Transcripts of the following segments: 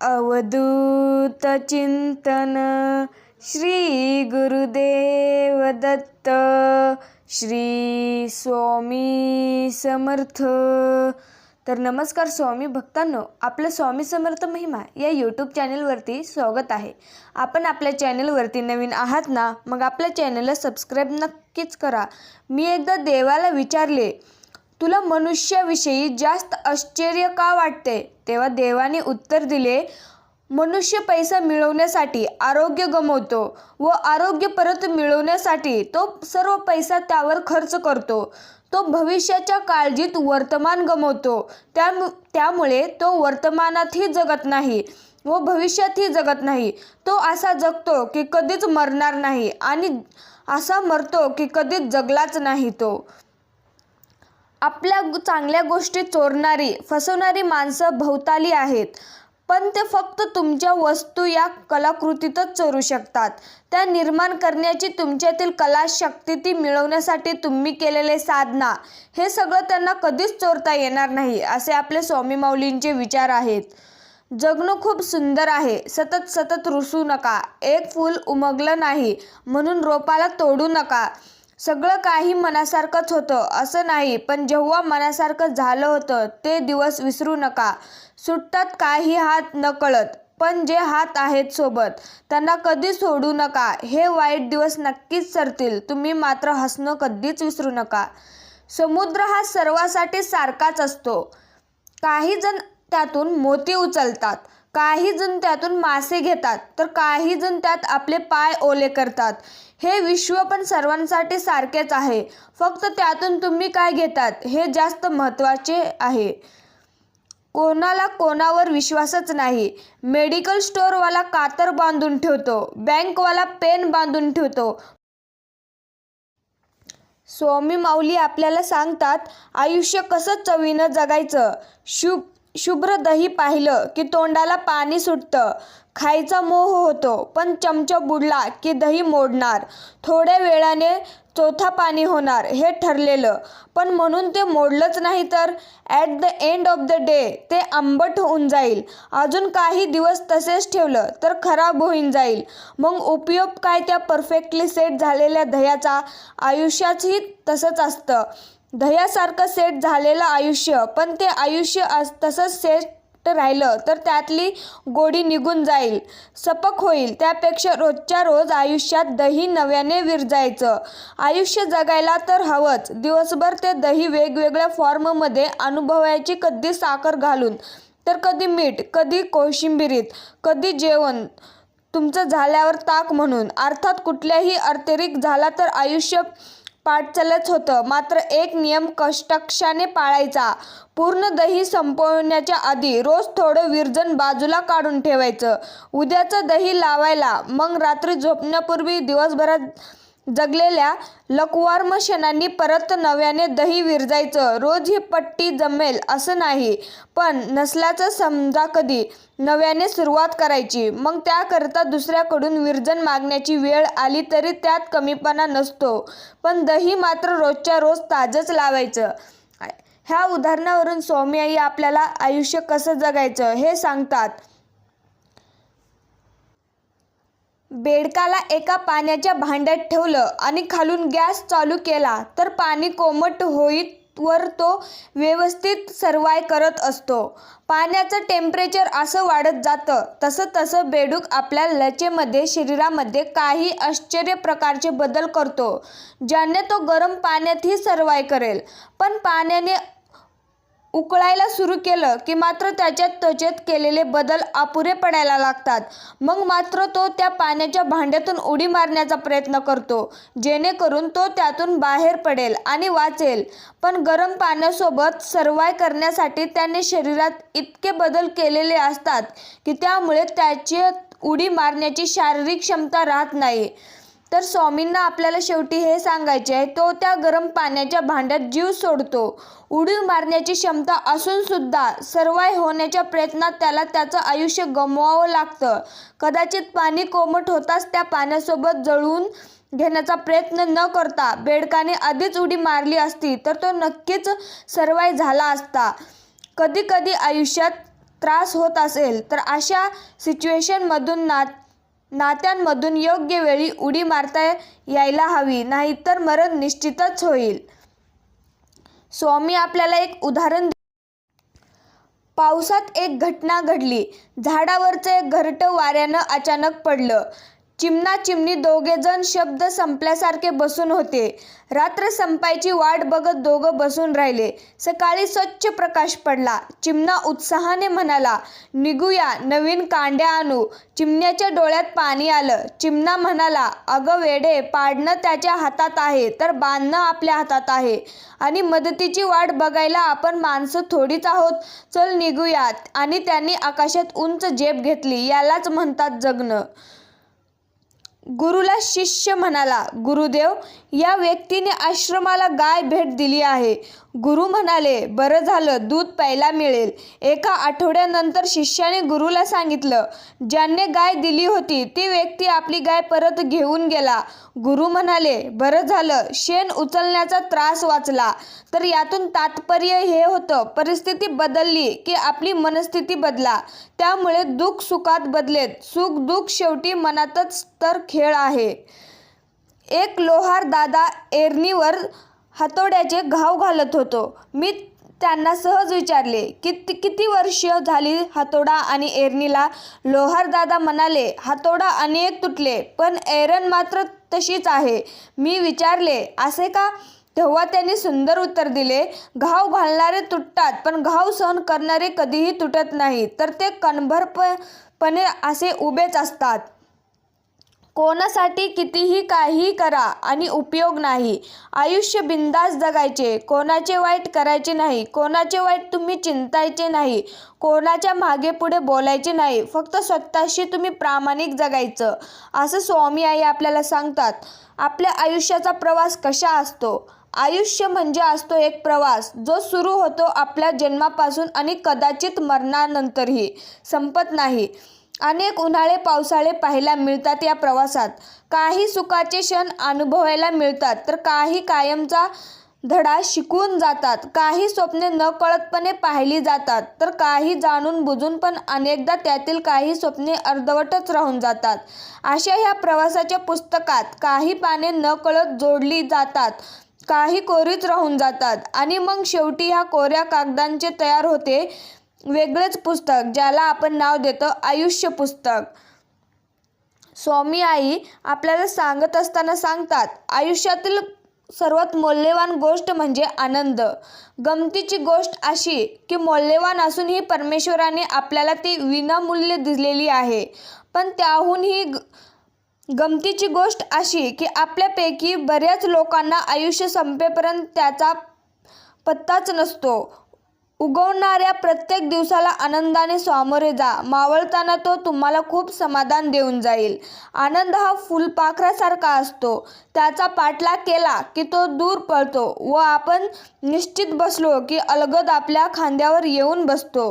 अवधूत चिंतन श्री गुरुदेव दत्त श्री स्वामी समर्थ. तर नमस्कार स्वामी भक्तांनो आपलं स्वामी समर्थ महिमा या यूट्यूब चॅनलवरती स्वागत आहे. आपण आपल्या चॅनलवरती नवीन आहात ना मग आपल्या चॅनलला सबस्क्राईब नक्कीच करा. मी एकदा देवाला विचारले तुला मनुष्याविषयी जास्त आश्चर्य का वाटते? तेव्हा देवाने उत्तर दिले मनुष्य पैसा मिळवण्यासाठी आरोग्य गमवतो व आरोग्य परत मिळवण्यासाठी तो सर्व पैसा त्यावर खर्च करतो. तो भविष्याच्या काळजीत वर्तमान गमवतो. त्या त्यामुळे तो वर्तमानातही जगत नाही व भविष्यातही जगत नाही. तो असा जगतो की कधीच मरणार नाही आणि असा मरतो की कधीच जगलाच नाही तो. आपल्या चांगल्या गोष्टी चोरणारी फसवणारी माणसं भोवताली आहेत. पण ते फक्त तुमच्या वस्तू या कलाकृतीतच चोरू शकतात. त्या निर्माण करण्याची तुमच्यातील कलाशक्ती ती मिळवण्यासाठी तुम्ही केलेले साधना हे सगळं त्यांना कधीच चोरता येणार नाही असे आपले स्वामी माऊलींचे विचार आहेत. जगणं खूप सुंदर आहे. सतत सतत रुसू नका. एक फूल उमगलं नाही म्हणून रोपाला तोडू नका. सगळं काही मनासारखंच होतं असं नाही. पण जेव्हा मनासारखं झालं होतं ते दिवस विसरू नका. सुटतात काही हात नकळत पण जे हात आहेत सोबत त्यांना कधी सोडू नका. हे वाईट दिवस नक्कीच सरतील. तुम्ही मात्र हसणं कधीच विसरू नका. समुद्र हा सर्वासाठी सारखाच असतो. काही जण त्यातून मोती उचलतात. काही जण त्यातून मासे घेतात. तर काही जण त्यात आपले पाय ओले करतात. हे विश्व पण सर्वांसाठी सारखेच आहे. फक्त त्यातून तुम्ही काय घेतात हे जास्त महत्त्वाचे आहे. कोणाला कोणावर विश्वासच नाही. मेडिकल स्टोअरवाला कातर बांधून ठेवतो बँकवाला पेन बांधून ठेवतो. स्वामी माऊली आपल्याला सांगतात आयुष्य कसं चवीनं जगायचं? शुभ शुभ्र दही पाहिलं की तोंडाला पाणी सुटतं. खायचा मोह होतो पण चमचा बुडला की दही मोडणार. थोड्या वेळाने चौथा पाणी होणार हे ठरलेलं. पण म्हणून ते मोडलंच नाही तर at the end of the day ते आंबट होऊन जाईल. अजून काही दिवस तसेच ठेवलं तर खराब होऊन जाईल. मग उपयोग काय त्या परफेक्टली सेट झालेल्या दह्याचा? आयुष्याचही तसंच असतं. दह्यासारखं सेट झालेलं आयुष्य. पण ते आयुष्य अस तसंच सेट राहिलं तर त्यातली गोडी निघून जाईल. सपक होईल. त्यापेक्षा रोजच्या रोज आयुष्यात दही नव्याने विरजायचं. आयुष्य जगायला तर हवंच. दिवसभर ते दही वेगवेगळ्या फॉर्ममध्ये अनुभवायची कधी साखर घालून तर कधी मीठ कधी कोशिंबिरीत कधी जेवण. तुमचं झाल्यावर ताक म्हणून. अर्थात कुठल्याही अतिरिक्त झाला तर आयुष्य पाटचलच होतं. मात्र एक नियम कष्टक्षाने पाळायचा. पूर्ण दही संपवण्याच्या आधी रोज थोडं विरजन बाजूला काढून ठेवायचं. उद्याचं दही लावायला. मग रात्री झोपण्यापूर्वी दिवसभरात जगलेल्या लकवार्म शेणांनी परत नव्याने दही विरजायचं. रोज ही पट्टी जमेल असं नाही पण नसल्याचं समजा कधी नव्याने सुरुवात करायची. मग त्याकरता दुसऱ्याकडून विरजन मागण्याची वेळ आली तरी त्यात कमीपणा नसतो. पण दही मात्र रोजच्या रोज ताजंच लावायचं. ह्या उदाहरणावरून स्वामी आई आपल्याला आयुष्य कसं जगायचं हे सांगतात. बेडकाला एका पाण्याच्या भांड्यात ठेवलं आणि खालून गॅस चालू केला तर पाणी कोमट होईत वर तो व्यवस्थित सर्वाय करत असतो. पाण्याचं टेम्परेचर असं वाढत जातं तसं तसं बेडूक आपल्या लचेमध्ये शरीरामध्ये काही आश्चर्य प्रकारचे बदल करतो ज्याने तो गरम पाण्यातही सर्वाय करेल. पण पाण्याने उकळायला सुरू केलं की मात्र त्याच्या त्वचेत केलेले बदल अपुरे पडायला लागतात. मग मात्र तो त्या पाण्याच्या भांड्यातून उडी मारण्याचा प्रयत्न करतो जेणेकरून तो त्यातून बाहेर पडेल आणि वाचेल. पण गरम पाण्यासोबत सर्वाय करण्यासाठी त्याने शरीरात इतके बदल केलेले असतात की त्यामुळे त्याची उडी मारण्याची शारीरिक क्षमता राहत नाही. तर स्वामींना आपल्याला शेवटी हे सांगायचे आहे तो त्या गरम पाण्याच्या भांड्यात जीव सोडतो. उडी मारण्याची क्षमता असून सुद्धा सर्वाय होण्याच्या प्रयत्नात त्याला त्याचं आयुष्य गमवावं लागतं. कदाचित पाणी कोमट होताच त्या पाण्यासोबत जळून घेण्याचा प्रयत्न न करता बेडकाने आधीच उडी मारली असती तर तो नक्कीच सर्वाय झाला असता. कधी कधी आयुष्यात त्रास होत असेल तर अशा सिच्युएशनमधून नात नात्यांमधून योग्य वेळी उडी मारता यायला हवी नाहीतर मरण निश्चितच होईल. स्वामी आपल्याला एक उदाहरण पावसात एक घटना घडली. झाडावरचं एक घरटं वाऱ्यानं अचानक पडलं. चिमणा चिमणी दोघेजण शब्द संपल्यासारखे बसून होते. रात्र संपायची वाट बघत दोघं बसून राहिले. सकाळी स्वच्छ प्रकाश पडला. चिमणा उत्साहाने म्हणाला निघूया. नवीन कांड्या आणू. चिमण्याच्या डोळ्यात पाणी आलं. चिमणा म्हणाला अगं वेडे पाडणं त्याच्या हातात आहे तर बांधणं आपल्या हातात आहे. आणि मदतीची वाट बघायला आपण माणसं थोडीच आहोत. चल निघूयात. आणि त्यांनी आकाशात उंच झेप घेतली. यालाच म्हणतात जगणं. गुरुला शिष्य म्हणाला गुरुदेव या व्यक्तीने आश्रमाला गाय भेट दिली आहे. गुरु म्हणाले बरं झालं दूध प्यायला मिळेल. एका आठवड्यानंतर शिष्याने गुरुला सांगितलं ज्यांनी गाय दिली होती ती व्यक्ती आपली गाय परत घेऊन गेला. गुरु म्हणाले बरं झालं शेण उचलण्याचा त्रास वाचला. तर यातून तात्पर्य हे होतं परिस्थिती बदलली की आपली मनस्थिती बदला. त्यामुळे दुःख सुखात बदलेत. सुख दुःख शेवटी मनातच तर खेळ आहे. एक लोहार दादा एरणीवर हातोड्याचे घाव घालत होतो. मी त्यांना सहज विचारले किती किती वर्ष झाली हातोडा आणि एरणीला लोहार दादा म्हणाले हातोडा अनेक तुटले पण एरन मात्र तशीच आहे. मी विचारले असे का? तेव्हा त्यांनी सुंदर उत्तर दिले घाव घालणारे तुटतात पण घाव सहन करणारे कधीही तुटत नाही तर ते कणभरपणे असे उभेच असतात. कोणासाठी कितीही काही करा आणि उपयोग नाही. आयुष्य बिंदास जगायचे. कोणाचे वाईट करायचे नाही. कोणाचे वाईट तुम्ही चिंतायचे नाही. कोणाच्या मागे पुढे बोलायचे नाही. फक्त स्वतःशी तुम्ही प्रामाणिक जगायचं. असं स्वामी आई आपल्याला सांगतात. आपल्या आयुष्याचा प्रवास कशा असतो? आयुष्य म्हणजे असतो एक प्रवास. जो सुरू होतो आपल्या जन्मापासून आणि कदाचित मरणानंतरही. संपत नाही. अनेक उन्हाळे पावसाळे पाहायला मिळतात या प्रवासात. काही सुखाचे क्षण अनुभवायला मिळतात तर काही कायमचा धडा शिकून जातात. काही स्वप्ने नकळतपणे पाहिली जातात तर काही जाणून बुजून पण अनेकदा त्यातील काही स्वप्ने अर्धवटच राहून जातात. अशा ह्या प्रवासाच्या पुस्तकात काही पाने नकळत जोडली जातात काही कोरीच राहून जातात. आणि मग शेवटी ह्या कोऱ्या कागदांचे तयार होते वेगळंच पुस्तक ज्याला आपण नाव देतो आयुष्य पुस्तक. स्वामी आई आपल्याला सांगत असताना सांगतात आयुष्यातील सर्वात मौल्यवान गोष्ट म्हणजे आनंद. गमतीची गोष्ट अशी की मौल्यवान असूनही परमेश्वराने आपल्याला ती विनामूल्य दिलेली आहे. पण त्याहूनही ग- गमतीची गोष्ट अशी की आपल्यापैकी बऱ्याच लोकांना आयुष्य संपेपर्यंत त्याचा पत्ताच नसतो. उगवणाऱ्या प्रत्येक दिवसाला आनंदाने सामोरे जा. मावळताना तो तुम्हाला खूप समाधान देऊन जाईल. आनंद हा फुलपाखरासारखा असतो. त्याचा पाठलाग केला की तो दूर पळतो व आपण निश्चित बसलो की अलगद आपल्या खांद्यावर येऊन बसतो.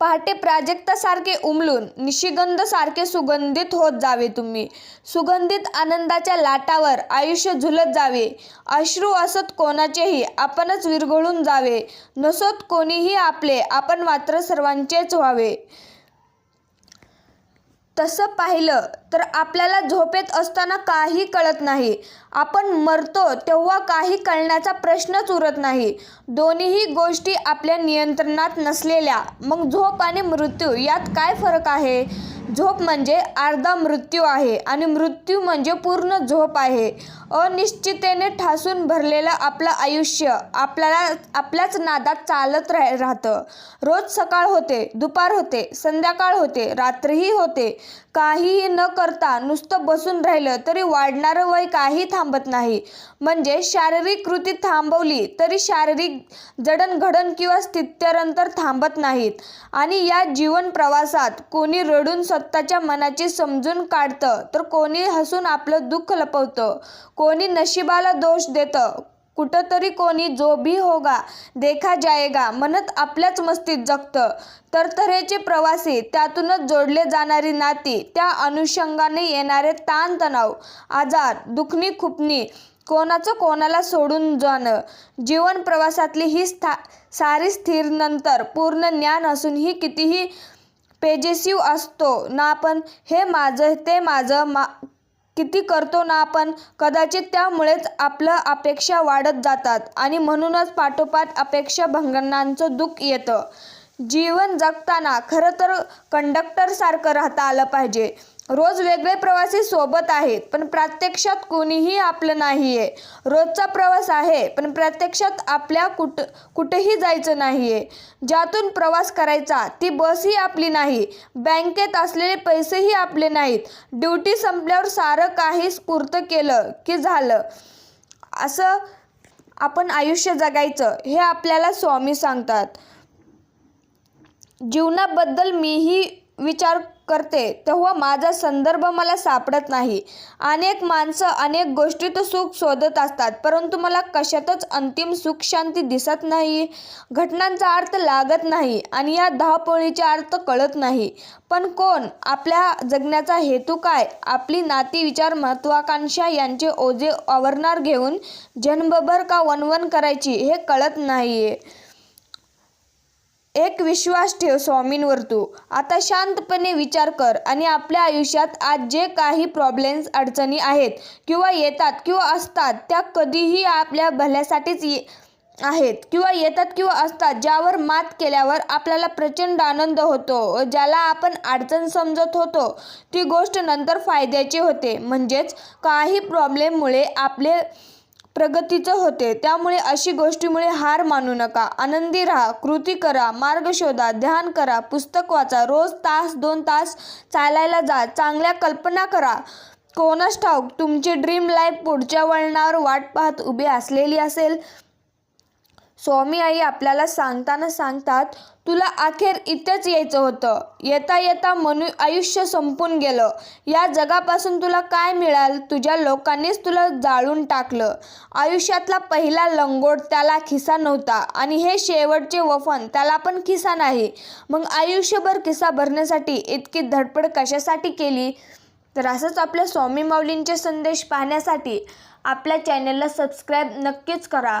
पहाटे प्राजक्तासारखे उमलून निशिगंध सारखे सुगंधित होत जावे तुम्ही. सुगंधित आनंदाच्या लाटावर आयुष्य झुलत जावे. अश्रू असत कोणाचेही आपणच विरघळून जावे. नसोत कोणीही आपले आपण मात्र सर्वांचेच व्हावे. तसं पाहिलं तर आपल्याला झोपेत असताना काही कळत नाही. आपण मरतो तेव्हा काही कळण्याचा प्रश्नच उरत नाही. दोन्हीही गोष्टी आपल्या नियंत्रणात नसलेल्या. मग झोप आणि मृत्यू यात काय फरक आहे? झोप म्हणजे अर्धा मृत्यू आहे आणि मृत्यू म्हणजे पूर्ण झोप आहे. अनिश्चिततेने ठासून भरलेलं आपलं आयुष्य आपल्याला आपल्याच नादात चालत राह राहतं. रोज सकाळ होते दुपार होते संध्याकाळ होते रात्रीही होते. काहीही न करता नुसतं बसून राहिलं तरी वाढणारं वय काही थांबत नाही. म्हणजे शारीरिक कृती थांबवली तरी शारीरिक जडणघडण किंवा स्थित्यंतर थांबत नाहीत. आणि या जीवन प्रवासात कोणी रडून स्वतःच्या मनाची समजून काढतं. तर कोणी हसून आपलं दुःख लपवतं. कोणी नशिबाला दोष देतं. कुठंतरी कोणी जो भी होगा देखा जाएगा म्हणत आपल्याच मस्तीत जगतं. तर तऱ्हेचे प्रवासी त्यातूनच जोडले जाणारी नाती त्या अनुषंगाने येणारे ताणतणाव आजार दुखणी खुपणी कोणाचं कोणाला सोडून जाणं. जीवन प्रवासातली ही स्था सारी स्थिर नंतर पूर्ण ज्ञान असूनही कितीही पेजेसिव असतो ना आपण हे माझं ते माझं मा किती करतो ना आपण कदाचित त्यामुळेच आपलं अपेक्षा वाढत जातात आणि म्हणूनच पाठोपाठ अपेक्षा भंगणांचं दुःख येतं. जीवन जगताना खरं तर कंडक्टरसारखं राहता आलं पाहिजे. रोज वेगळे प्रवासी सोबत आहेत पण प्रत्यक्षात कोणीही आपलं नाही आहे रोजचा प्रवास आहे पण प्रत्यक्षात आपल्या कुठ कुठेही जायचं नाही आहे ज्यातून प्रवास करायचा ती बसही आपली नाही. बँकेत असलेले पैसेही आपले नाहीत. ड्युटी संपल्यावर सारं काही स्फूर्त केलं की झालं. असं आपण आयुष्य जगायचं हे आपल्याला स्वामी सांगतात. जीवनाबद्दल मीही विचार करते तेव्हा माझा संदर्भ मला सापडत नाही. अनेक माणसं अनेक गोष्टीत सुख शोधत असतात परंतु मला कशातच अंतिम सुख शांती दिसत नाही. घटनांचा अर्थ लागत नाही आणि या धावपळीचा अर्थ कळत नाही. पण कोण? आपल्या जगण्याचा हेतू काय? आपली नाती विचार महत्वाकांक्षा यांचे ओझे आवरणार घेऊन जन्मभर का वनवन करायची हे कळत नाही आहे एक विश्वास ठेव स्वामींवर तू. आता शांतपणे विचार कर आणि आपल्या आयुष्यात आज जे काही प्रॉब्लेम्स अडचणी आहेत किंवा येतात किंवा असतात त्या कधीही आपल्या भल्यासाठीच ये आहेत किंवा येतात किंवा असतात ज्यावर मात केल्यावर आपल्याला प्रचंड आनंद होतो. व ज्याला आपण अडचण समजत होतो ती गोष्ट नंतर फायद्याची होते. म्हणजेच काही प्रॉब्लेममुळे आपले प्रगतीचं होते. त्यामुळे अशी गोष्टीमुळे हार मानू नका. आनंदी राहा कृती करा मार्ग शोधा ध्यान करा पुस्तक वाचा रोज तास दोन तास चालायला जा चांगल्या कल्पना करा. कोणास ठाऊक तुमची ड्रीम लाईफ पुढच्या वळणावर वाट पाहत उभी असलेली असेल स्वामी आई आपल्याला सांगताना सांगतात तुला अखेर इथेच यायचं होतं. येता येता मनु आयुष्य संपून गेलं. या जगापासून तुला काय मिळाल? तुझ्या लोकांनीच तुला जाळून टाकलं. आयुष्यातला पहिला लंगोट त्याला खिसा नव्हता आणि हे शेवटचे वफन त्याला पण खिसा नाही. मग आयुष्यभर खिसा भरण्यासाठी इतकी धडपड कशासाठी केली? तर असंच आपल्या स्वामी माऊलींचे संदेश पाहण्यासाठी आपल्या चॅनलला सबस्क्राईब नक्कीच करा.